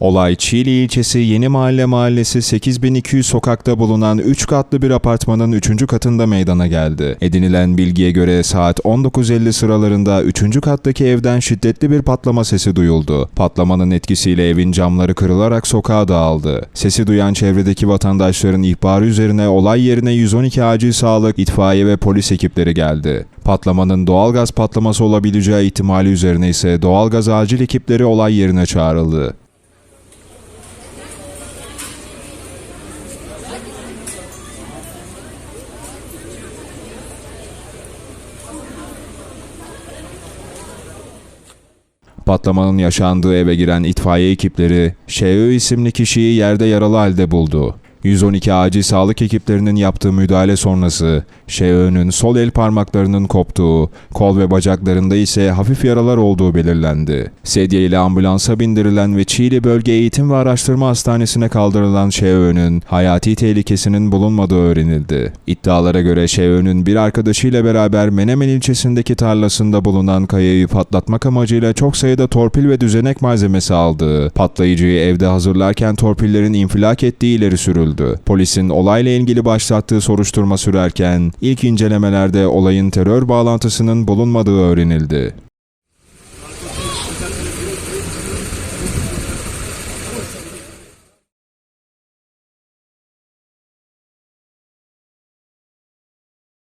Olay Çiğli ilçesi Yeni Mahalle Mahallesi 8200 sokakta bulunan 3 katlı bir apartmanın 3. katında meydana geldi. Edinilen bilgiye göre saat 19.50 sıralarında 3. kattaki evden şiddetli bir patlama sesi duyuldu. Patlamanın etkisiyle evin camları kırılarak sokağa dağıldı. Sesi duyan çevredeki vatandaşların ihbarı üzerine olay yerine 112 acil sağlık, itfaiye ve polis ekipleri geldi. Patlamanın doğalgaz patlaması olabileceği ihtimali üzerine ise doğalgaz acil ekipleri olay yerine çağrıldı. Patlamanın yaşandığı eve giren itfaiye ekipleri Şeö isimli kişiyi yerde yaralı halde buldu. 112 acil sağlık ekiplerinin yaptığı müdahale sonrası Şeö'nün sol el parmaklarının koptuğu, kol ve bacaklarında ise hafif yaralar olduğu belirlendi. Sedye ile ambulansa bindirilen ve Çiğli Bölge Eğitim ve Araştırma Hastanesi'ne kaldırılan Şeö'nün hayati tehlikesinin bulunmadığı öğrenildi. İddialara göre Şeö'nün bir arkadaşıyla beraber Menemen ilçesindeki tarlasında bulunan kayayı patlatmak amacıyla çok sayıda torpil ve düzenek malzemesi aldığı, patlayıcıyı evde hazırlarken torpillerin infilak ettiği ileri sürüldü sürdü. Polisin olayla ilgili başlattığı soruşturma sürerken ilk incelemelerde olayın terör bağlantısının bulunmadığı öğrenildi.